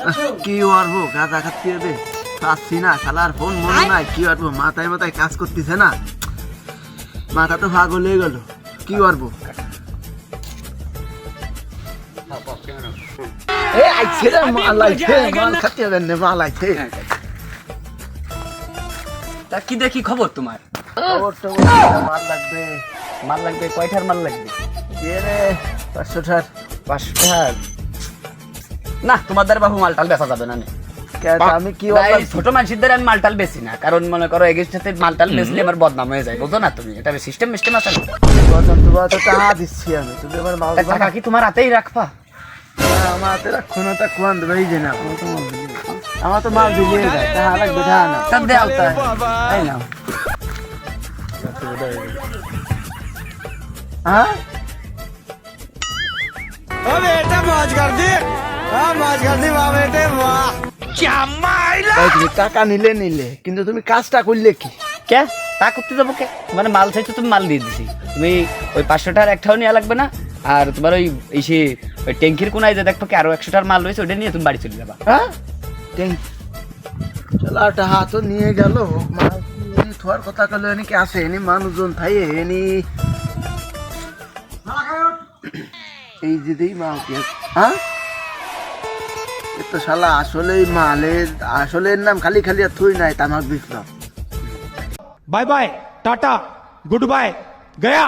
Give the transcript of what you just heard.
কি করব গাঁজা খাচ্ছি রে পাচ্ছি না শালার ফোন মনে নাই কি করব মাথায় মাথায় কাজ করতেছে না। মাথা তো পাগল হয়ে গেল। কি করব এ আইছে রে মাল আইছে মাল খাতে হবে না মাল আইছে তা কি দেখি খবর তোমার? খবর মাল লাগবে। মাল লাগবে কয়টার মাল লাগবে? দিয়ে রে? পাঁচশো পাঁচশো না তোমার দ্বারা বাবু মালটাল বেচা যাবে না আমি কি ছোট মানুষের দ্বারা আমি মালটাল বেশি না কারণ মনে করো এগের সাথে মালটাল বেচলে আমার বদনাম হয়ে যায় বুঝো না তুমি? এটা সিস্টেম মিস্টেম আছে না? টাকা দিচ্ছি আমি তুমি এবার মাল টাকা কি তোমার হাতেই রাখবা? আমার হাতে রাখো না তা কোয়ান দেবে যে না আমার তো মাল তো যায় টাকা টাকা না তা দেও তাই না হ্যাঁ? এই তুমি টাকা নিলে নিলে কিন্তু তুমি কাজটা করলে কি? কে? তা করতে যাব কে? মানে মাল চাইছো তুমি মাল দিয়ে দিছি। তুমি ওই পাঁচশো টাকার একটাও নেওয়া লাগবে না আর তোমার ওই এই সে ওই ট্যাঙ্কির কোনায় যে দেখব কি আরও একশো টাকার মাল রয়েছে ওটা নিয়ে তুমি বাড়ি চলে যাবা। হ্যাঁ? চলো একটা হাতও নিয়ে গেল মাল থোয়ার কথা কলে এনি কি আছে এনি? মানুষজন থাই এনি। এই যে দেই মাল কি হ্যাঁ? তো শালা, আসলেই মালের, আসলের নাম খালি খালি আর থুই নাই তামাক Biplob bye bye, tata, good bye, Gaya.